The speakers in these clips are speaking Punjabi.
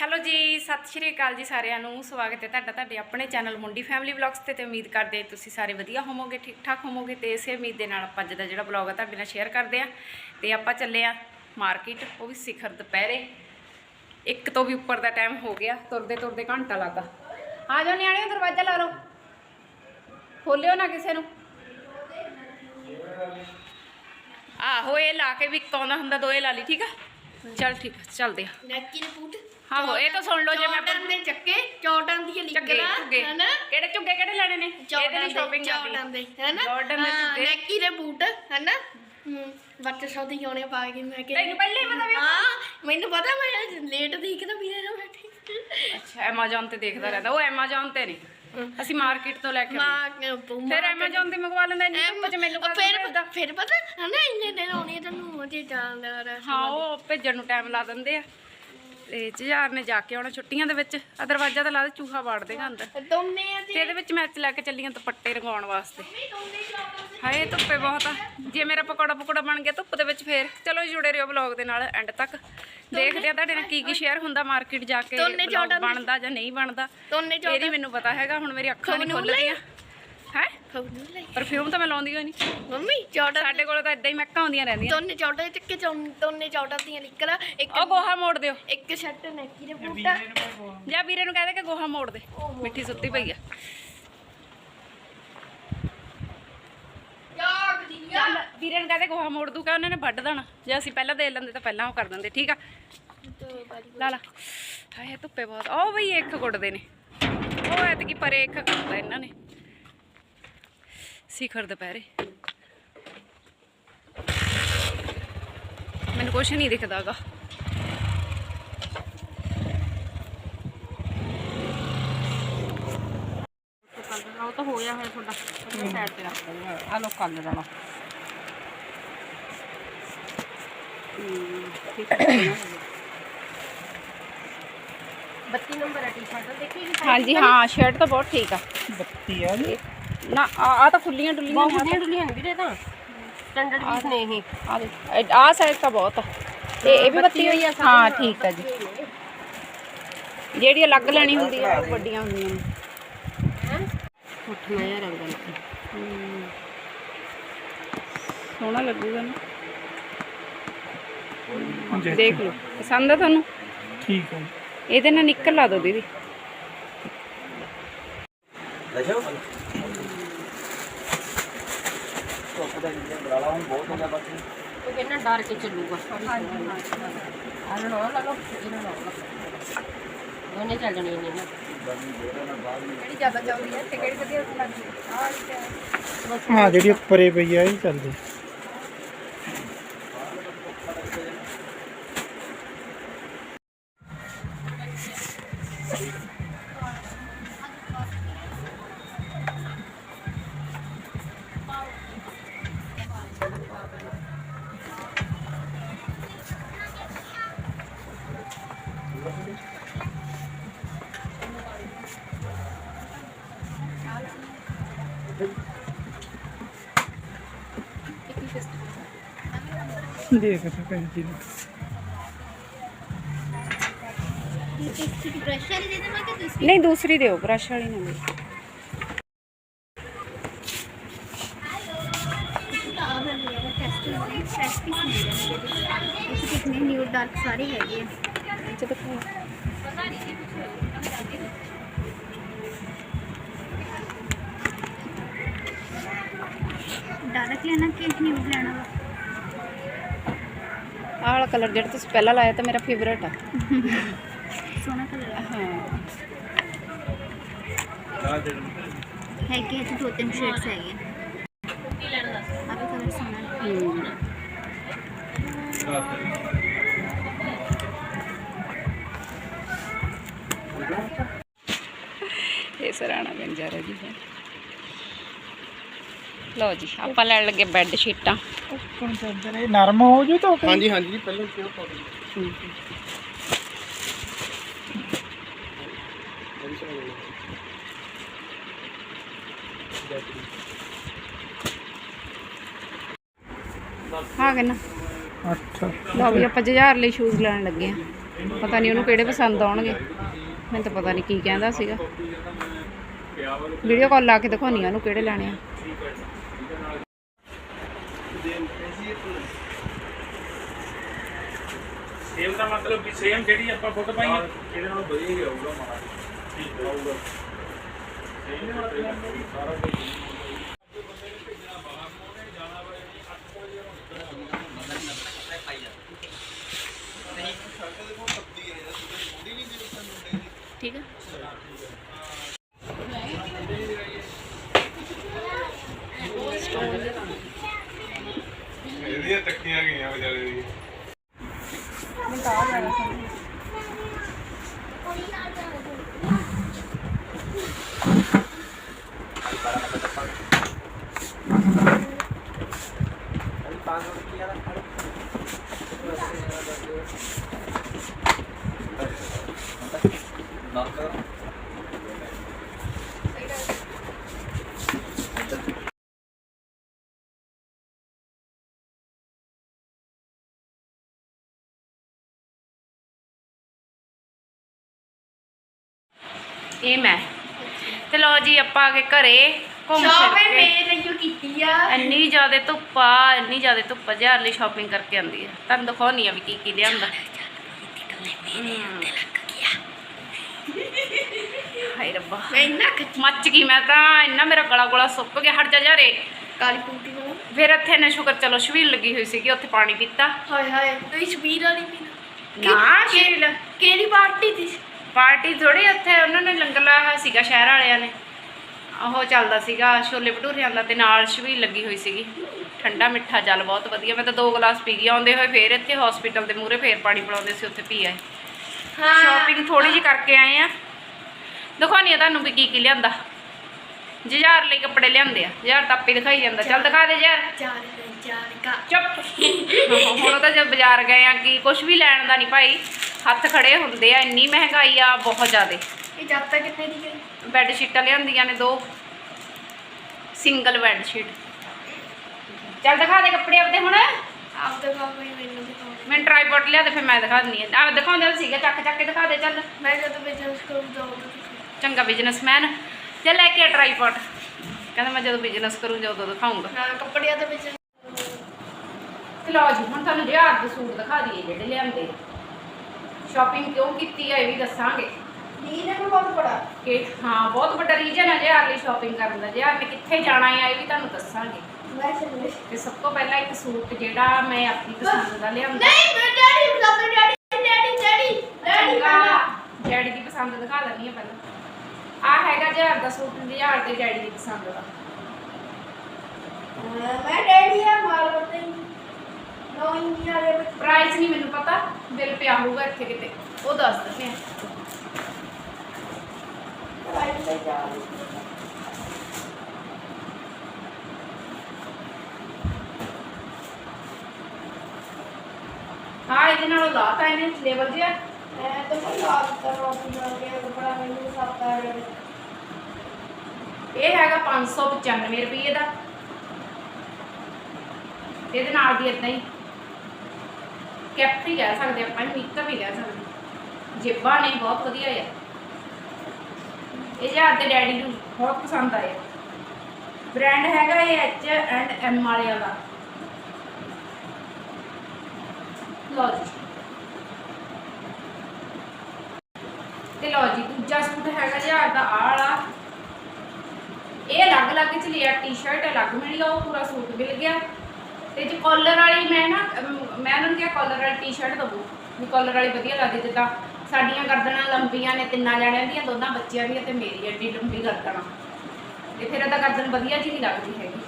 ਹੈਲੋ ਜੀ, ਸਤਿ ਸ਼੍ਰੀ ਅਕਾਲ ਜੀ ਸਾਰਿਆਂ ਨੂੰ। ਸਵਾਗਤ ਹੈ ਤੁਹਾਡਾ ਤੁਹਾਡੇ ਆਪਣੇ ਚੈਨਲ ਮੁੰਡੀ ਫੈਮਿਲੀ ਵਲੌਗਸ ਤੇ ਤੇ ਉਮੀਦ ਕਰਦੇ ਤੁਸੀਂ ਸਾਰੇ ਵਧੀਆ ਹੋਵੋਗੇ ਠੀਕ ਠਾਕ ਹੋਵੋਗੇ ਤੇ ਇਸੇ ਉਮੀਦ ਦੇ ਨਾਲ ਆਪਾਂ ਅੱਜ ਦਾ ਜਿਹੜਾ ਵਲੌਗ ਆ ਤੁਹਾਡੇ ਨਾਲ ਸ਼ੇਅਰ ਕਰਦੇ ਆ ਤੇ ਆਪਾਂ ਚੱਲੇ ਆ ਮਾਰਕੀਟ ਉਹ ਵੀ ਸਿਖਰ ਦੁਪਹਿਰੇ। ਇੱਕ ਤੋਂ ਵੀ ਉੱਪਰ ਦਾ ਟਾਈਮ ਹੋ ਗਿਆ, ਤੁਰਦੇ ਤੁਰਦੇ ਘੰਟਾ ਲੱਗਾ। ਆ ਜਾਓ ਨਿਆਣਿਓ, ਦਰਵਾਜ਼ਾ ਲਾ ਲਓ। ਖੋਲਿਓ ਨਾ ਕਿਸੇ ਨੂੰ। ਆਹੋ, ਇਹ ਲਾ ਕੇ ਵੀ ਇੱਕ ਆਉਂਦਾ ਹੁੰਦਾ, ਦੋਏ ਲਾ ਲਈ, ਠੀਕ ਆ? ਚਲ ਠੀਕ ਆ ਚੱਲਦੇ ਆ। ਨੈਕੀ ਦੇ ਬੂਟ। ਆਹੋ ਇਹ ਤਾਂ ਸੁਣ ਲਓ ਜੇ ਮੈਂ ਚੌਟਨ ਦੇ ਚੱਕੇ ਚੌਟਨ ਦੀ ਝੁੱਗੇ ਲਿਖਣਾ ਝੁੱਗੇ। ਹੈਨਾ? ਕਿਹੜੇ ਝੁੱਗੇ ਕਿਹੜੇ ਲੈਣੇ ਨੇ? ਇਹਦੇ ਲਈ ਸ਼ਾਪਿੰਗ ਚੌਟਨ ਦੇ ਹੈਨਾ? ਜਾਰਡਨ ਦੇ ਹਾਂ, ਝੁੱਗੇ। ਨੈਕੀ ਦੇ ਬੂਟ ਹੈਨਾ? ਹੂੰ ਬੱਚੇ ਸੌਦੇ ਯੋਨੇ ਪਾ ਕੇ। ਮੈਂ ਕਿ ਤੈਨੂੰ ਪਹਿਲੇ ਹੀ ਪਤਾ ਵੀ ਹਾਂ ਮੈਨੂੰ ਪਤਾ ਮੈਂ ਲੇਟ ਦੇਖਦਾ ਵੀਰੇ ਨਾਲ ਬੈਠੀ। ਅੱਛਾ Amazon ਤੇ ਦੇਖਦਾ ਰਹਿੰਦਾ। ਉਹ Amazon ਤੇ ਨਹੀਂ। ਅਸੀਂ ਮਾਰਕੀਟ ਤੋਂ ਲੈ ਕੇ ਆਉਂਦੇ। ਮਾਂ ਫਿਰ Amazon ਤੇ ਮੰਗਵਾ ਲੈਂਦਾ ਇੰਨੀ ਧੁੱਪ ਚ ਮੈਨੂੰ ਕਾਹਤੋਂ ਫਿਰ ਭੇਜਦਾ? ਪਤਾ ਫਿਰ ਪਤਾ ਹੈਨਾ ਇੰਨੇ ਦਿਨ ਆਉਣੀ ਤੈਨੂੰ ਉਹਦੇ ਜਾਣਦਾ ਰਹਾ ਹਾਂ ਉਹ ਭੇਜਣ ਨੂੰ ਟਾਈਮ ਲਾ ਦਿੰਦੇ ਆ ਤੇ ਜੁਝਾਰ ਨੇ ਜਾ ਕੇ ਆਉਣਾ ਛੁੱਟੀਆਂ ਦੇ ਵਿੱਚ। ਆ ਦਰਵਾਜ਼ਾ ਤਾਂ ਲਾ ਦੇ ਚੂਹਾ ਵਾੜ ਦੇਗਾ ਅੰਦਰ ਦੋਨੇ ਆ ਤੇ ਇਹਦੇ ਵਿੱਚ ਮੈਚ ਲੈ ਕੇ ਚੱਲੀਆਂ ਦੁਪੱਟੇ ਰੰਗਾਉਣ ਵਾਸਤੇ। ਹਾਏ ਧੁੱਪੇ ਬਹੁਤ ਆ। ਜੇ ਮੇਰਾ ਪਕੌੜਾ ਪਕੌੜਾ ਬਣ ਗਿਆ ਧੁੱਪ ਦੇ ਵਿੱਚ ਫੇਰ। ਚਲੋ ਜੁੜੇ ਰਹੋ ਵਲੌਗ ਦੇ ਨਾਲ ਐਂਡ ਤੱਕ। ਦੇਖਦੇ ਆ ਤੁਹਾਡੇ ਨਾਲ ਕੀ ਕੀ ਸ਼ੇਅਰ ਹੁੰਦਾ ਮਾਰਕੀਟ ਜਾ ਕੇ ਬਣਦਾ ਜਾਂ ਨਹੀਂ ਬਣਦਾ। ਦੋਨੇ ਇਹ ਚੌਟਨ ਨਹੀਂ ਮੈਨੂੰ ਪਤਾ ਹੈਗਾ ਹੁਣ ਮੇਰੀ ਅੱਖਾਂ ਨਹੀਂ ਖਬਰ ਖੁੱਲ ਰਹੀਆਂ ਹੈ? ਖਬਰ ਲਈ। ਪਰਫਿਊਮ ਤਾਂ ਮੈਂ ਲਾਉਂਦੀ ਹੋਈ ਨਹੀਂ ਮੰਮੀ ਚੌਟਨ ਸਾਡੇ ਕੋਲ ਤਾਂ ਇਦਾਂ ਹੀ ਮਹਿਕਾਂ ਆਉਂਦੀਆਂ ਰਹਿੰਦੀਆਂ। ਦੋਨੇ ਚੌਟਨ ਚੱਕੇ ਚੌਂ- ਦੋਨੇ ਚੌਟਨ ਦੀਆਂ ਨਿਕਲਾ ਇੱਕ ਉਹ ਗੋਹਾ ਮੋੜ ਦਿਓ। ਇੱਕ ਸ਼ਰਟ ਨੈਕੀ ਦੇ ਬੂਟਾ ਜਾਂ ਵੀਰੇ ਨੂੰ ਕਹਦੇ ਕਿ ਗੋਹਾ ਮੋੜ ਦੇ। ਮਿੱਠੀ ਸੁੱਤੀ ਪਈ ਆ। ਦੀ ਵੀਰੇ ਨੂੰ ਕਹਦੇ ਗੋਹਾ ਮੋੜ ਦੂਗਾ ਉਹਨਾਂ ਨੇ ਵੱਢ ਦੇਣਾ। ਜੇ ਅਸੀਂ ਪਹਿਲਾਂ ਦੇ ਲੈਂਦੇ ਤਾਂ ਪਹਿਲਾਂ ਉਹ ਕਰ ਦਿੰਦੇ ਠੀਕ ਆ? ਲਾ ਲਾ। ਹਾਏ ਧੁੱਪੇ ਬਹੁਤ। ਉਹ ਬਈ ਇੱਕ ਗੁੱਟਦੇ ਨੇ। ਉਹ ਐਤਕੀ ਪਰੇ ਇੱਕ ਕਰਦਾ ਇਹਨਾਂ ਨੇ। ਸਿਖਰ ਦੁਪਹਿਰੇ। ਮੈਨੂੰ ਕੁਛ ਨਹੀਂ ਦਿਖਦਾਗਾ ਉਹ ਤਾਂ ਹੋਇਆ ਹੋਇਆ ਤੁਹਾਡਾ ਸਾਈਡ ਤੇ ਰੱਖ ਦਿੰਦੇ ਆ। ਲੋ ਕੱਲ ਦੇਣਾ ਠੀਕ ਹੈ 32 ਨੰਬਰ ਹੈ ਟੀ-ਸ਼ਰਟ ਦੇਖੀ ਹਾਂਜੀ ਹਾਂ ਸ਼ਰਟ ਤਾਂ ਬਹੁਤ ਠੀਕ ਆ। ਬੱਤੀ ਆ ਜੀ। ਨਾ ਆ ਆ ਤਾਂ ਖੁੱਲੀਆਂ ਡੁੱਲੀਆਂ ਨੇ ਬਹੁਤ ਡੁੱਲੀਆਂ ਨੇ ਵੀਰੇ ਤਾਂ। ਸਟੈਂਡਰਡ ਪੀਸ ਨੇ ਇਹ। ਆ ਦੇ ਆ ਸਾਈਜ਼ ਤਾਂ ਬਹੁਤ ਆ। ਤੇ ਇਹ ਵੀ ਬੱਤੀ ਹੋਈ ਆ ਹਾਂ ਠੀਕ ਆ ਜੀ। ਜਿਹੜੀ ਅਲੱਗ ਲੈਣੀ ਹੁੰਦੀ ਆ ਵੱਡੀਆਂ ਹੁੰਦੀਆਂ ਨੇ। ਉੱਠ ਮੈਂ ਰੰਗ ਦਾ ਸੋਹਣਾ ਲੱਗੂਗਾ ਨਾ। ਦੇਖ ਲਓ ਪਸੰਦ ਆ ਤੁਹਾਨੂੰ? ਠੀਕ ਹੈ ਇਹਦੇ ਨਾਲ ਨਿੱਕਰ ਲਾ ਦਿਓ ਦੀਦੀ। ਉਹ ਕਹਿੰਦਾ ਡਰ ਕੇ ਚੱਲੂਗਾ। ਆਹ ਨਾ ਲਗੋ ਇਹਨਾਂ ਨਾ ਦੋਨੇ ਚੱਲਣੇ ਨੇ ਨਾ। ਕਿਹੜੀ ਜ਼ਿਆਦਾ ਚੱਲਦੀ ਹੈ ਤੇ ਕਿਹੜੀ ਵਧੀਆ ਲੱਗਦੀ ਆ ਹਾਂ ਜਿਹੜੀ ਉੱਪਰੇ ਪਈ ਆ ਇਹ ਚੱਲਦੀ। ਦੇਖ ਸਕਦੇ ਜੀ ਨਹੀਂ ਦੂਸਰੀ ਦਿਓ ਬ੍ਰਸ਼ ਵਾਲੀ ਨਾ ਦਿਓ ਕਿਤਨੇ ਨਿਊ ਡਾਰਕ ਸਾਰੇ ਹੈਗੇ ਡਾਰਕ ਲੈਣਾ ਕਿ ਨਿਊ ਲੈਣਾ ਵਾ? ਆਹ ਵਾਲਾ ਕਲਰ ਜਿਹੜਾ ਤੁਸੀਂ ਪਹਿਲਾਂ ਲਾਇਆ ਤਾਂ ਮੇਰਾ ਫੇਵਰੇਟ ਆ ਸੋਹਣਾ ਕਲਰ ਹਾਂ ਹੈਗੇ ਇੱਥੇ ਦੋ ਤਿੰਨ ਸ਼ੇਡਸ ਹੈਗੇ ਆ ਵੀ ਕਲਰ ਸੋਹਣਾ ਹੈ। ਹਮ। ਇਹ ਸਰਾਣਾ ਬੰਜਾਰਾ ਜੀ ਹੈ ਲਓ ਜੀ ਆਪਾਂ ਲੈਣ ਲੱਗੇ ਬੈੱਡ ਸ਼ੀਟਾਂ ਨੇ ਨਰਮ ਹੋ ਜੂ ਤਾਂ ਹਾਂਜੀ ਹਾਂਜੀ ਜੀ ਪਹਿਲਾਂ ਕਿਉਂ ਪਾ ਆ ਗਏ ਨਾ ਅੱਠ ਲਓ ਵੀ ਆਪਾਂ 1000 ਲਈ ਸ਼ੂਜ਼ ਲੈਣ ਲੱਗੇ ਆ ਪਤਾ ਨਹੀਂ ਉਹਨੂੰ ਕਿਹੜੇ ਪਸੰਦ ਆਉਣਗੇ। ਮੈਨੂੰ ਤਾਂ ਪਤਾ ਨਹੀਂ ਕੀ ਕਹਿੰਦਾ ਸੀਗਾ। ਵੀਡੀਓ ਕਾਲ ਲਾ ਕੇ ਦਿਖਾਉਣੀ ਆ ਉਹਨੂੰ ਕਿਹੜੇ ਲੈਣੇ ਆ। ਸੇਮ ਦਾ ਮਤਲਬ ਵੀ ਸੇਮ ਜਿਹੜੀ ਆਪਾਂ ਫੋਟੋ ਪਾਈ ਹੈ ਇਹਦੇ ਨਾਲ ਵਧੀਆ ਹੀ ਆਊਗਾ ਮਾਰਾ ਠੀਕ ਆਊਗਾ। ਸਾਰਾ ਕੁਝ ਠੀਕ ਆ ਇਹਦੀਆਂ ਤੱਕੀਆਂ ਗਈਆਂ ਵਿਚਾਰੇ ਦੀ ਇਹ ਮੈਂ। ਤੇ ਲਓ ਜੀ ਆਪਾਂ ਆ ਘਰੇ ਘੁੰਮ ਸ਼ਾਪਿੰਗ ਫਿਰ ਕੇ। ਲਈ ਕੀਤੀ ਆ? ਇੰਨੀ ਜ਼ਿਆਦਾ ਧੁੱਪ ਆ ਇੰਨੀ ਜ਼ਿਆਦਾ ਧੁੱਪ ਆ ਜਹਾਰ ਲਈ ਸ਼ਾਪਿੰਗ ਕਰਕੇ ਆਂਦੀ ਆ। ਤੁਹਾਨੂੰ ਦਿਖਾਉਣੀ ਆ ਵੀ ਕੀ ਕੀ ਲਿਆਂਦਾ। ਹਾਏ ਰੱਬਾ। ਮੈਂ ਇੰਨਾ ਖੱਚ ਮੱਚ ਗਈ ਮੈਂ ਤਾਂ ਇੰਨਾ ਮੇਰਾ ਗਲਾ ਗਲਾ ਸੁੱਕ ਗਿਆ ਹਟ ਜਾ ਜਾਰੇ ਕਾਲੀ ਪੂਟੀ ਨੂੰ। ਫਿਰ ਇੱਥੇ ਨੇ ਸ਼ੁਕਰ ਚਲੋ ਛਬੀਲ ਲੱਗੀ ਹੋਈ ਸੀਗੀ ਉੱਥੇ ਪਾਣੀ ਪੀਤਾ। ਹਾਏ ਹਾਏ ਤੁਸੀਂ ਸ਼ਬੀਰ ਵਾਲੀ ਵੀ ਨਾ ਕਿਹੜੀ ਪਾਰਟੀ ਦੀ ਪਾਰਟੀ ਥੋੜੀ ਉੱਥੇ ਉਹਨਾਂ ਨੇ ਲੰਗਰ ਲਾਇਆ ਹੋਇਆ ਸੀਗਾ ਸ਼ਹਿਰ ਵਾਲਿਆਂ ਨੇ। ਉਹ ਚੱਲਦਾ ਸੀਗਾ ਛੋਲੇ ਭਟੂਰਿਆਂ ਦਾ ਤੇ ਨਾਲ ਛਬੀਲ ਲੱਗੀ ਹੋਈ ਸੀਗੀ। ਠੰਡਾ ਮਿੱਠਾ ਜਲ ਬਹੁਤ ਵਧੀਆ ਮੈਂ ਤਾਂ ਦੋ ਗਲਾਸ ਪੀ ਗਈ ਆਉਂਦੇ ਹੋਏ ਫੇਰ ਇੱਥੇ ਹਸਪੀਟਲ ਦੇ ਮੂਹਰੇ ਫੇਰ ਪਾਣੀ ਪਿਲਾਉਂਦੇ ਸੀ ਉੱਥੇ ਪੀ ਆਏ। ਹਾਂ। ਸ਼ਾਪਿੰਗ ਥੋੜੀ ਜਿਹੀ ਕਰਕੇ ਆਏ ਆ। ਦਿਖਾਉਣੀ ਆ ਤੁਹਾਨੂੰ ਵੀ ਕੀ ਕੀ ਲਿਆਂਦਾ। ਜੁਝਾਰ ਲਈ ਕੱਪੜੇ ਲਿਆਂਦੇ ਆ ਜੁਝਾਰ ਤਾਂ ਆਪੇ ਦਿਖਾਈ ਜਾਂਦਾ। ਚੱਲ ਦਿਖਾ ਦੇ ਯਾਰ ਚੁੱਪ ਹੁਣ ਤਾਂ ਜਦ ਬਾਜ਼ਾਰ ਗਏ ਆ ਕਿ ਕੁਝ ਵੀ ਲੈਣ ਦਾ ਨਹੀਂ ਭਾਈ। ਹੱਥ ਖੜੇ ਹੁੰਦੇ ਆ ਇੰਨੀ ਮਹਿੰਗਾਈ ਆ ਬਹੁਤ ਜ਼ਿਆਦੇ। ਇਹ ਜਾਤਾ ਕਿੰਨੇ ਦੀ ਗਈ? ਬੈੱਡ ਸ਼ੀਟਾਂ ਲਿਆਂਦੀਆਂ ਨੇ ਦੋ। Single bed sheet. ਚੱਲ ਦਿਖਾ ਦੇ ਕੱਪੜੇ ਆਪਦੇ ਹੁਣ। ਆਪ ਬਾਬਾ ਹੀ ਮੈਨੂੰ ਦਿਖਾਓ। ਮੈਂ ਟ੍ਰਾਈਪੋਡ ਲਿਆ ਤੇ ਫਿਰ ਮੈਂ ਦਿਖਾ ਦਿੰਦੀ ਆ ਆ ਦਿਖਾਉਂਦੇ ਸੀਗਾ ਚੱਕ ਚੱਕ ਕੇ ਦਿਖਾ ਦੇ ਚੱਲ। ਮੈਂ ਜਦੋਂ ਬਿਜ਼ਨਸ ਕਰੂ ਜਾਊਂਗਾ ਚੰਗਾ ਬਿਜ਼ਨਸਮੈਨ ਚੱਲ ਲੈ ਕੇ ਟ੍ਰਾਈਪੋਡ ਕਹਿੰਦਾ ਮੈਂ ਜਦੋਂ ਬਿਜ਼ਨਸ ਕਰੂੰ ਉਦੋਂ ਦਿਖਾਉਂਗਾ ਹਾਂ ਕੱਪੜਿਆਂ ਦੇ ਵਿੱਚ ਤੇ ਲਓ ਜੀ ਹੁਣ ਤੁਹਾਨੂੰ ਹਜ਼ਾਰ ਦੇ ਸੂਟ ਦਿਖਾ ਦਈਏ ਜਿਹੜੇ ਲਿਆਂਦੇ। ਸ਼ਾਪਿੰਗ ਕਿਉਂ ਕੀਤੀ ਆ ਇਹ ਵੀ ਦੱਸਾਂਗੇ। ਨੀ ਨੇ ਬਹੁਤ ਬੜਾ। ਕਿ ਹਾਂ ਬਹੁਤ ਵੱਡਾ ਰੀਜਨ ਹੈ ਹਜ਼ਾਰ ਲਈ ਸ਼ਾਪਿੰਗ ਕਰਨ ਦਾ। ਹਜ਼ਾਰ ਨੇ ਕਿੱਥੇ ਜਾਣਾ ਹੈ ਇਹ ਵੀ ਤੁਹਾਨੂੰ ਦੱਸਾਂਗੇ। ਮੈਂ ਚੱਲੇ ਤੇ ਸਭ ਤੋਂ ਪਹਿਲਾਂ ਇੱਕ ਸੂਟ ਜਿਹੜਾ ਮੈਂ ਆਪਣੀ ਪਸੰਦ ਦਾ ਲਿਆਂਦਾ। ਨਹੀਂ ਮੈਂ ਡੈਡੀ ਬੁਲਾਉਂਦਾ ਡੈਡੀ ਡੈਡੀ ਡੈਡੀ ਡੈਡੀ ਚੰਗਾ। ਡੈਡੀ ਦੀ ਪਸੰਦ ਦਿਖਾ ਦਿੰਦੀ ਆ ਪਹਿਲਾਂ। ਆ ਹੈਗਾ ਹਜ਼ਾਰ ਦਾ ਸੂਟ ਹਜ਼ਾਰ ਦੇ ਡੈਡੀ ਦੀ ਪਸੰਦ ਦਾ। ਮੈਂ ਡੈਡੀ ਆ ਮਾਰ ਬਤੇ ਨੋ ਇੰਡੀਆ ਦੇ ਪ੍ਰਾਈਸ ਨਹੀਂ ਮੈਨੂੰ ਪਤਾ ਬਿੱਲ ਪਿਆ ਹੋਊਗਾ ਇੱਥੇ ਕਿਤੇ। ਉਹ ਦੱਸ ਦਿੰਦੇ ਆ। ਹਾਂ ਇਹਦੇ ਨਾਲ ਲਾਤਾ ਇਹਨੇ ਲੇਬਲ ਜਿਹਾ। ਮੈਂ ਤਾਂ ਕੋਈ ਕਰ ਰੋਟੀ ਬਣਾ ਕੇ ਕੱਪੜਾ ਮੈਨੂੰ ਸਾਫ਼ ਕਰ ਰਿਹਾ ਇਹ ਹੈਗਾ 595 ਰੁਪਏ ਦਾ। ਇਹਦੇ ਨਾਲ ਦੀ ਇਦਾਂ ਹੀ। ਕੈਪਰੀ ਕਹਿ ਸਕਦੇ ਆਪਾਂ ਮਿੱਕਰ ਵੀ ਕਹਿ ਸਕਦੇ ਜੇਬਾਂ ਨੇ ਬਹੁਤ ਵਧੀਆ ਆ। ਇਹ ਜਾਂ ਤੇ ਡੈਡੀ ਨੂੰ ਬਹੁਤ ਪਸੰਦ ਆਇਆ। ਬ੍ਰਾਂਡ ਹੈਗਾ ਇਹ ਐਚ ਐਂਡ ਐਮ ਵਾਲਿਆਂ ਦਾ। ਲਓ ਜੀ। ਤੇ ਲਓ ਜੀ, ਦੂਜਾ ਸੂਟ ਹੈਗਾ ਹਜ਼ਾਰ ਦਾ ਆਹ ਵਾਲਾ। ਇਹ ਅਲੱਗ ਅਲੱਗ ਚ ਲਿਆ ਟੀ-ਸ਼ਰਟ ਅਲੱਗ ਮਿਲ ਗਿਆ ਉਹ ਪੂਰਾ ਸੂਟ ਮਿਲ ਗਿਆ। ਤੇ ਜੇ ਕਾਲਰ ਵਾਲੀ ਮੈਂ ਨਾ ਅਮ, ਮੈਂ ਉਹਨਾਂ ਨੂੰ ਕਿਹਾ ਕਾਲਰ ਵਾਲੀ ਟੀ-ਸ਼ਰਟ ਦਵੋ। ਵੀ ਕਾਲਰ ਵਾਲੀ ਵਧੀਆ ਲੱਗਦੀ ਜਿੱਦਾਂ ਸਾਡੀਆਂ ਗਰਦਨਾਂ ਲੰਬੀਆਂ ਨੇ ਤਿੰਨਾਂ ਜਣਿਆਂ ਦੀਆਂ ਦੋਨਾਂ ਬੱਚਿਆਂ ਦੀਆਂ ਤੇ ਮੇਰੀ ਐਡੀ ਲੰਬੀ ਗਰਦਨ ਆ। ਤੇ ਫਿਰ ਇਹਦਾ ਗਰਦਨ ਵਧੀਆ ਜੀ ਨਹੀਂ ਲੱਗਦੀ ਹੈਗੀ।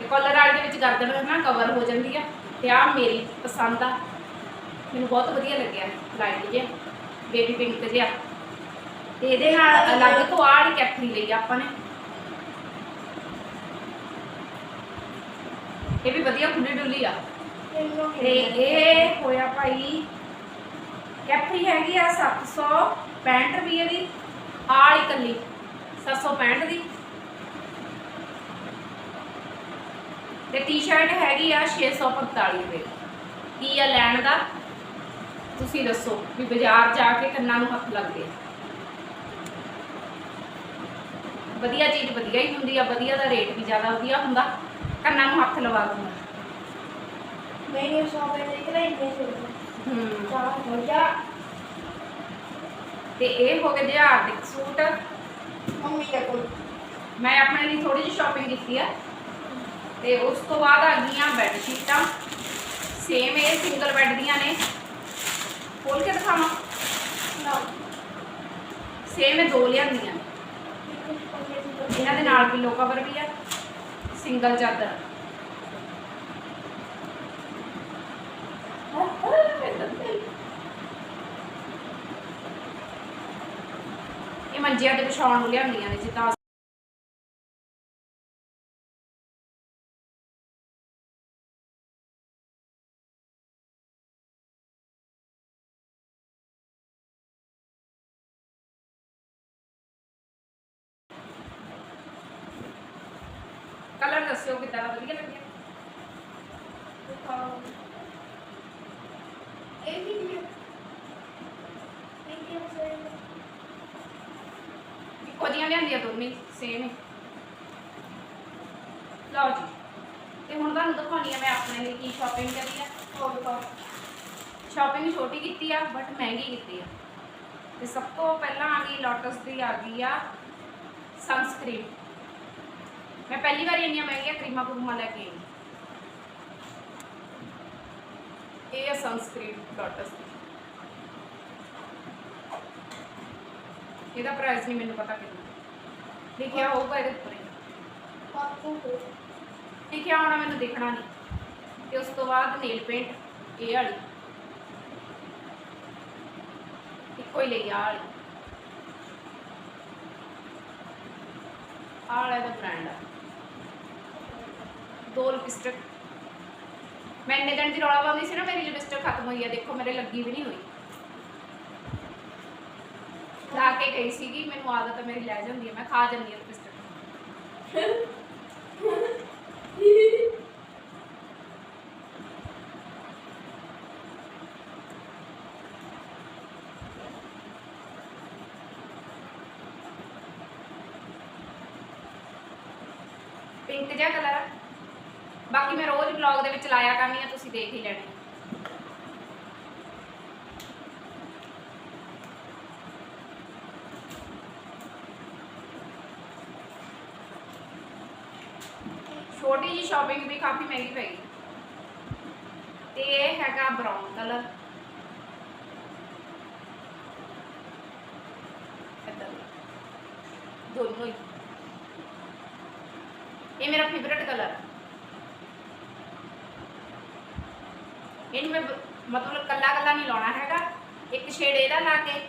ਤੇ ਕਾਲਰ ਵਾਲੀ ਦੇ ਵਿੱਚ ਗਰਦਨ ਨਾ ਕਵਰ ਹੋ ਜਾਂਦੀ ਆ ਤੇ ਆ ਮੇਰੀ ਪਸੰਦ ਆ। ਮੈਨੂੰ ਬਹੁਤ ਵਧੀਆ ਲੱਗਿਆ ਲਾਈਟ ਜਿਹਾ ਬੇਬੀ ਪਿੰਕ ਜਿਹਾ। ਤੇ ਇਹਦੇ ਨਾਲ ਅਲੱਗ ਤੋਂ ਆਹ ਵਾਲੀ ਕੈਪਰੀ ਲਈ ਆ ਆਪਾਂ ਨੇ। ਇਹ ਵੀ ਵਧੀਆ ਖੁੱਲੀ ਡੁੱਲੀ ਆ। ਤੇ ਇਹ ਹੋਇਆ ਭਾਈ ਕੈਪਰੀ ਹੈਗੀ ਆ 765 ਰੁਪਏ ਦੀ ਆਲ ਇਕੱਲੀ 765 ਦੀ। ਤੇ ਟੀ-ਸ਼ਰਟ ਹੈਗੀ ਆ 645 ਰੁਪਏ। ਕੀ ਆ ਲੈਣ ਦਾ? ਤੁਸੀਂ ਦੱਸੋ ਵੀ ਬਾਜ਼ਾਰ ਜਾ ਕੇ ਕੰਨਾਂ ਨੂੰ ਹੱਥ ਲੱਗਦੇ ਵਧੀਆ ਚੀਜ਼ ਵਧੀਆ ਹੀ ਹੁੰਦੀ ਆ ਵਧੀਆ ਦਾ ਰੇਟ ਵੀ ਜ਼ਿਆਦਾ ਵਧੀਆ ਹੁੰਦਾ। ਕੰਨਾਂ ਨੂੰ ਹੱਥ ਲਵਾ ਦੂੰਗਾ मैंने शॉप में देख रहा है ਹੂੰ चार हजार ਤੇ ਇਹ ਹੋ ਗਏ ਹਜ਼ਾਰ ਦੇ ਸੂਟ मम्मी का कोई ਮੈਂ ਆਪਣੇ ਲਈ ਥੋੜੀ ਜਿਹੀ ਸ਼ਾਪਿੰਗ ਕੀਤੀ ਆ ਤੇ ਉਸ ਤੋਂ ਬਾਅਦ ਆ ਗਈਆਂ ਬੈੱਡ ਸ਼ੀਟਾਂ ਸੇਮ ਇਹ ਸਿੰਗਲ ਬੈੱਡ ਦੀਆਂ ਨੇ ਖੋਲ ਕੇ ਦਿਖਾਵਾਂ ना ਸੇਮ ਇਹ ਦੋ ਲਿਆਂਦੀਆਂ ਨੇ। ਇਹਨਾਂ ਦੇ ਨਾਲ ਪਿੱਲੋ ਕਵਰ ਵੀ ਆ ਸਿੰਗਲ ਚਾਦਰ ਇਹ ਮੰਜਿਆਂ ਤੇ ਵਿਛਾਉਣ ਨੂੰ ਲਿਆਉਂਦੀਆਂ ਨੇ ਜਿੱਦਾਂ ਮੈਂ ਲਿਆਂਦੀਆਂ ਦੋਵੇਂ ਸੇਮ ਹੀ। ਲਓ ਜੀ। ਤੇ ਹੁਣ ਤੁਹਾਨੂੰ ਦਿਖਾਉਣੀ ਆ ਮੈਂ ਆਪਣੇ ਲਈ ਕੀ ਸ਼ਾਪਿੰਗ ਕਰੀ ਆ। ਹੋਰ ਦਿਖਾਓ। ਸ਼ਾਪਿੰਗ ਛੋਟੀ ਕੀਤੀ ਆ ਬਟ ਮਹਿੰਗੀ ਕੀਤੀ ਆ। ਤੇ ਸਭ ਤੋਂ ਪਹਿਲਾਂ ਆ ਗਈ ਲੋਟਸ ਦੀ ਆ ਗਈ ਆ ਸਨਸਕ੍ਰੀਮ ਮੈਂ ਪਹਿਲੀ ਵਾਰ ਇੰਨੀਆਂ ਮਹਿੰਗੀਆਂ ਕਰੀਮਾਂ ਕੁਰਮਾਂ ਲੈ ਕੇ ਆਈ। ਇਹ ਆ ਸਨਸਕ੍ਰੀਮ ਲੋਟਸ ਇਹਦਾ ਪ੍ਰਾਈਸ ਨਹੀਂ ਮੈਨੂੰ ਪਤਾ ਕਿੰਨਾ। ਲਿਖਿਆ ਹੋਊਗਾ ਇਹਦੇ ਉੱਪਰ ਲਿਖਿਆ ਹੋਣਾ ਮੈਨੂੰ ਦੇਖਣਾ ਨਹੀਂ। ਤੇ ਉਸ ਤੋਂ ਬਾਅਦ ਨੇਲ ਪੇਂਟ ਇਹ ਵਾਲੀ। ਇੱਕੋ ਹੀ ਲਈ ਆ ਵਾਲੀ। ਆ ਦਾ ਬ੍ਰਾਂਡ ਆ। ਦੋ ਲਿਪਸਟਿਕ ਮੈਂ ਇੰਨੇ ਦਿਨ ਦੀ ਰੌਲਾ ਪਾਉਂਦੀ ਸੀ ਨਾ, ਮੇਰੀ ਲਿਪਸਟਿਕ ਖਤਮ ਹੋਈ ਆ। ਦੇਖੋ, ਮੇਰੇ ਲੱਗੀ ਵੀ ਨਹੀਂ ਹੋਈ। ਲਾ ਕੇ ਗਈ ਸੀਗੀ, ਮੈਨੂੰ ਆਦਤ ਮੇਰੀ ਲੈ ਜਾਂਦੀ ਹੈ, ਮੈਂ ਖਾ ਜਾਂਦੀ ਹਾਂ ਲਿਪਸਟਿਕ ਪਿੰਕ ਜਿਹਾ ਕਲਰ ਆ। ਬਾਕੀ ਮੈਂ ਰੋਜ਼ ਵਲੌਗ ਦੇ ਵਿੱਚ ਲਾਇਆ ਕਰਨੀ ਆ, ਤੁਸੀਂ ਦੇਖ ਹੀ ਲੈਣੀ। ਛੋਟੀ ਜੀ ਸ਼ਾਪਿੰਗ ਵੀ ਕਾਫੀ ਮਹਿੰਗੀ ਪੈ ਗਈ। ਤੇ ਇਹ ਹੈਗਾ ਬਰਾਊਨ ਕਲਰ ਦੋਨੋਂ ਹੀ। ਇਹ ਮੇਰਾ ਫੇਵਰਟ ਕਲਰ ਇਹਨੂੰ ਮੈਂ ਮਤਲਬ ਕੱਲਾ ਕੱਲਾ ਨਹੀਂ ਲਾਉਣਾ ਹੈਗਾ। ਇੱਕ ਸ਼ੇਡ ਇਹਦਾ ਲਾ ਕੇ,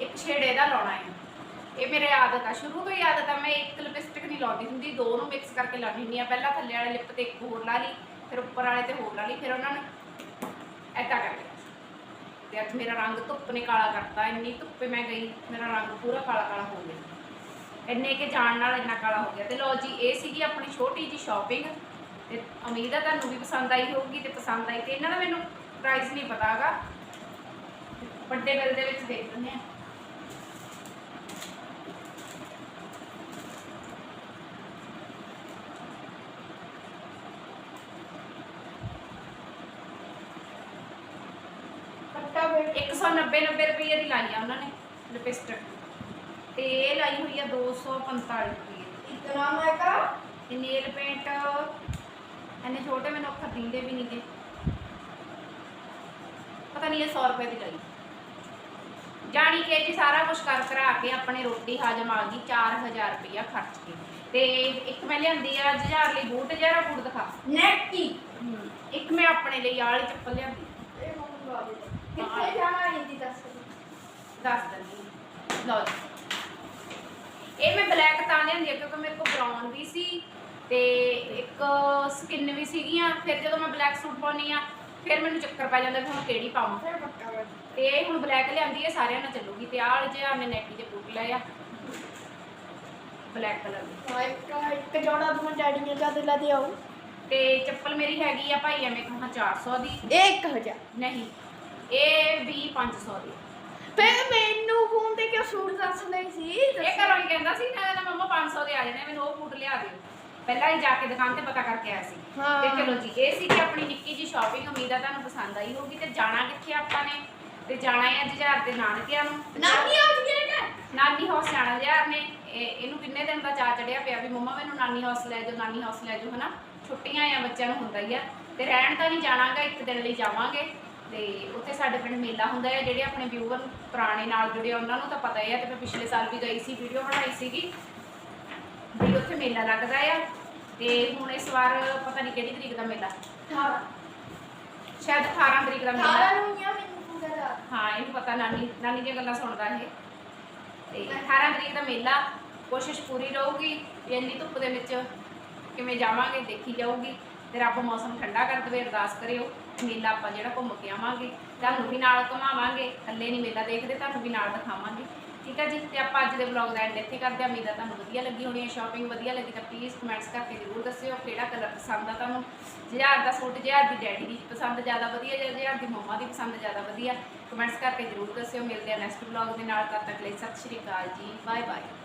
ਇੱਕ ਸ਼ੇਡ ਇਹਦਾ ਲਾਉਣਾ ਹੈ ਇਹ ਮੇਰੇ ਆਦਤ ਆ। ਸ਼ੁਰੂ ਤੋਂ ਹੀ ਆਦਤ ਆ। ਮੈਂ ਇੱਕ ਲਿਪਸਟਿਕ ਨਹੀਂ ਲਾਉਂਦੀ ਹੁੰਦੀ। ਦੋ ਨੂੰ ਮਿਕਸ ਕਰਕੇ ਲਾਉਣੀ ਹੁੰਦੀ ਆ। ਪਹਿਲਾਂ ਥੱਲੇ ਵਾਲੇ ਲਿਪ ਤੇ ਇੱਕ ਹੋਰ ਲਾ ਲਈ, ਫਿਰ ਉੱਪਰ ਵਾਲੇ ਤੇ ਹੋਰ ਲਾ ਲਈ, ਫਿਰ ਉਹਨਾਂ ਨੂੰ ਐਦਾਂ ਕਰ ਤੇ ਅੱਜ ਮੇਰਾ ਰੰਗ ਧੁੱਪ ਨੇ ਕਾਲਾ ਕਰਤਾ। ਇੰਨੀ ਧੁੱਪੇ ਮੈਂ ਗਈ, ਮੇਰਾ ਰੰਗ ਪੂਰਾ ਕਾਲਾ ਕਾਲਾ ਹੋ ਗਿਆ। ਇੰਨੇ ਕੇ ਜਾਣ ਨਾਲ ਇੰਨਾ ਕਾਲਾ ਹੋ ਗਿਆ। ਤੇ ਲਓ ਜੀ, ਇਹ ਸੀਗੀ ਆਪਣੀ ਛੋਟੀ ਜੀ ਸ਼ਾਪਿੰਗ ਤੇ ਉਮੀਦ ਹੈ ਤੁਹਾਨੂੰ ਵੀ ਪਸੰਦ ਆਈ ਹੋਊਗੀ ਤੇ ਪਸੰਦ ਆਈ ਤੇ ਇਹਨਾਂ ਦਾ ਮੈਨੂੰ ਪ੍ਰਾਈਸ ਨਹੀਂ ਪਤਾ ਹੈਗਾ। ਵੱਡੇ ਬਿੱਲ ਦੇ ਵਿੱਚ ਦੇਖ ਲੈਂਦੇ ਆ। 90 90 ਰੁਪਏ ਦੀ ਲਾਈ ਆ ਉਹਨਾਂ ਨੇ ਲਿਪਸਟਿਕ ਤੇ ਇਹ ਲਾਈ ਹੋਈ ਆ 245 ਰੁਪਏ ਇਤਨਾ ਮਹਿੰਗਾ? ਤੇ ਨੀਲ ਪੇਂਟ ਇਹਨੇ ਛੋਟੇ ਮੈਨੂੰ ਅੱਖਰ ਦਿੰਦੇ ਵੀ ਨਹੀਂਗੇ ਪਤਾ ਨਹੀਂ ਇਹ 100 ਰੁਪਏ ਦੀ ਲਾਈ। ਜਾਣੀ ਕਿ ਜੀ ਸਾਰਾ ਕੁਝ ਕਰ ਕਰਾ ਕੇ ਆਪਣੇ ਰੋਟੀ ਹਾਜਮ ਆ ਗਈ 4000 ਰੁਪਇਆ ਖਰਚ ਕੇ। ਤੇ ਇੱਕ ਮੈਂ ਲਿਆਂਦੀ ਆ ਜਹਾਰ ਲਈ ਬੂਟ ਜਹਾਰਾ ਬੂਟ ਦਿਖਾ। ਨੈਟੀ ਇੱਕ ਮੈਂ ਆਪਣੇ ਲਈ ਆਲੀ ਚੱਪਲ ਲਿਆਂਦੀ। ਇਹ ਹੁਣ ਲਾ ਦੇ। ਇਹ ਮੈਂ ਬਲੈਕ ਤਾਂ ਲਿਆਂਦੀ ਕਿਉਂਕਿ ਮੇਰੇ ਕੋਲ ਬਰਾਊਨ ਵੀ ਸੀ ਤੇ ਇੱਕ ਸਕਿਨ ਵੀ ਸੀਗੀਆਂ। ਫਿਰ ਜਦੋਂ ਮੈਂ ਬਲੈਕ ਸੂਟ ਪਾਉਣੀ ਆ ਫਿਰ ਮੈਨੂੰ ਚੱਕਰ ਪੈ ਜਾਂਦਾ ਵੀ ਹੁਣ ਕਿਹੜੀ ਪਾਵਾਂ। ਤੇ ਇਹ ਹੁਣ ਬਲੈਕ ਲਿਆਂਦੀ ਹੈ ਸਾਰਿਆਂ ਨਾਲ ਚੱਲੂਗੀ। ਤੇ ਆਹ ਜਿਹਾ ਮੈਂ ਨੈਟੀ ਦੇ ਬੂਟ ਲਿਆ ਬਲੈਕ ਕਲਰ ਦੀ। ਇੱਕ ਜੋੜਾ ਦੂੰ ਡੈਡੀ ਨੇ ਕਾ ਦਿਲਾ ਦੇ ਆਉ ਤੇ ਚੱਪਲ ਮੇਰੀ ਹੈਗੀ ਆ ਭਾਈ ਐਵੇਂ ਕਹਾਂ 400 ਦੀ। 1000 ਨਹੀਂ। ਇਹ ਵੀ 500 ਦੀ ਫਿਰ ਮੈਨੂੰ ਫੋਨ ਤੇ ਕਿਉਂ ਸੂਟ ਦੱਸ ਲਈ ਸੀ? ਇਹ ਘਰੋਂ ਹੀ ਕਹਿੰਦਾ ਸੀ ਨਾ ਮੰਮਾ 500 ਦੇ ਆ ਜਾਣੇ ਮੈਨੂੰ ਉਹ ਬੂਟ ਲਿਆ ਦਿਓ। ਪਹਿਲਾਂ ਹੀ ਜਾ ਕੇ ਦੁਕਾਨ ਤੇ ਪਤਾ ਕਰਕੇ ਆਇਆ ਸੀ। ਹਾਂ। ਤੇ ਚਲੋ ਜੀ ਇਹ ਸੀ ਕਿ ਆਪਣੀ ਨਿੱਕੀ ਜੀ ਸ਼ਾਪਿੰਗ ਉਮੀਦ ਆ ਤੁਹਾਨੂੰ ਪਸੰਦ ਆਈ ਹੋਊਗੀ। ਤੇ ਜਾਣਾ ਕਿੱਥੇ ਆਪਾਂ ਨੇ? ਤੇ ਜਾਣਾ ਹੈ ਜੁਝਾਰ ਦੇ ਨਾਨਕਿਆਂ ਨੂੰ। ਨਾਨੀ ਆ ਗਈ ਹੈ ਨਾਨੀ ਹਾਊਸ ਜਾਣਾ ਜੁਝਾਰ ਨੇ। ਇਹ- ਇਹਨੂੰ ਕਿੰਨੇ ਦਿਨ ਦਾ ਚਾਅ ਚੜਿਆ ਪਿਆ ਵੀ ਮੰਮਾ ਮੈਨੂੰ ਨਾਨੀ ਹਾਊਸ ਲੈ ਜਾਓ ਨਾਨੀ ਹਾਊਸ ਲੈ ਜਾਓ ਹਨਾ? ਛੁੱਟੀਆਂ ਆ ਬੱਚਿਆਂ ਨੂੰ ਹੁੰਦਾ ਹੀ ਆ। ਤੇ ਰਹਿਣ ਤਾਂ ਨਹੀਂ ਜਾਣਾਗਾ ਇੱਕ ਦਿਨ ਲਈ ਜਾਵਾਂਗੇ। ਤੇ ਉੱਥੇ ਸਾਡੇ ਪਿੰਡ ਮੇਲਾ ਹੁੰਦਾ ਹੈ ਜਿਹੜੇ ਆਪਣੇ ਵਿਊਵਰ ਪੁਰਾਣੇ ਨਾਲ ਜੁੜੇ ਆ, ਉਹਨਾਂ ਨੂੰ ਤਾਂ ਪਤਾ ਹੀ ਆ ਤੇ ਮੈਂ ਪਿਛਲੇ ਸਾਲ ਵੀ ਗਈ ਸੀ ਵੀਡੀਓ ਬਣਾਈ ਸੀਗੀ। ਵੀ ਉੱਥੇ ਮੇਲਾ ਲੱਗਦਾ ਆ ਤੇ ਹੁਣ ਇਸ ਵਾਰ ਪਤਾ ਨਹੀਂ ਕਿਹੜੀ ਤਰੀਕ ਦਾ ਮੇਲਾ। ਸ਼ਾਇਦ 18 ਤਰੀਕ ਦਾ ਮੇਲਾ। ਹਾਂ ਇਹਨੂੰ ਪਤਾ ਨਾਨੀ ਨਾਨੀ ਦੀਆਂ ਗੱਲਾਂ ਸੁਣਦਾ ਇਹ। ਤੇ 18 ਤਰੀਕ ਦਾ ਮੇਲਾ ਕੋਸ਼ਿਸ਼ ਪੂਰੀ ਰਹੂਗੀ ਵੀ ਇੰਨੀ ਧੁੱਪ ਦੇ ਵਿੱਚ ਕਿਵੇਂ ਜਾਵਾਂਗੇ ਦੇਖੀ ਜਾਊਗੀ। ਤੇ ਰੱਬ ਮੌਸਮ ਠੰਡਾ ਕਰ ਦੇਵੇ ਅਰਦਾਸ ਕਰਿਓ। ਮੇਲਾ ਆਪਾਂ ਜਿਹੜਾ ਘੁੰਮ ਕੇ ਆਵਾਂਗੇ, ਤੁਹਾਨੂੰ ਵੀ ਨਾਲ ਘੁਮਾਵਾਂਗੇ ਇਕੱਲੇ ਨਹੀਂ ਮੇਲਾ ਦੇਖਦੇ, ਤੁਹਾਨੂੰ ਵੀ ਨਾਲ ਦਿਖਾਵਾਂਗੇ। ਠੀਕ ਹੈ ਜੀ? ਤੇ ਆਪਾਂ ਅੱਜ ਦੇ ਵਲੌਗ ਦਾ ਐਂਡ ਇੱਥੇ ਕਰਦੇ ਹਾਂ। ਉਮੀਦ ਆ ਤੁਹਾਨੂੰ ਵਧੀਆ ਲੱਗੀ ਹੋਣੀ ਹੈ ਸ਼ਾਪਿੰਗ ਵਧੀਆ ਲੱਗੀ ਤਾਂ ਪਲੀਜ਼ ਕਮੈਂਟਸ ਕਰਕੇ ਜ਼ਰੂਰ ਦੱਸਿਓ ਕਿਹੜਾ ਕਲਰ ਪਸੰਦ ਆ ਤੁਹਾਨੂੰ। ਜਿਹਾਰ ਦਾ ਸੂਟ, ਜਿਹਾਰ ਦੀ ਡੈਡੀ ਦੀ ਪਸੰਦ ਜ਼ਿਆਦਾ ਵਧੀਆ ਜਾਂ ਜਿਹਾਰ ਦੀ ਮੰਮਾ ਦੀ ਪਸੰਦ ਜ਼ਿਆਦਾ ਵਧੀਆ ਕਮੈਂਟਸ ਕਰਕੇ ਜ਼ਰੂਰ ਦੱਸਿਓ। ਮਿਲਦੇ ਆ ਨੈਕਸਟ ਵਲੌਗ ਦੇ ਨਾਲ, ਤਦ ਤੱਕ ਲਈ ਸਤਿ ਸ਼੍ਰੀ ਅਕਾਲ ਜੀ। Bye bye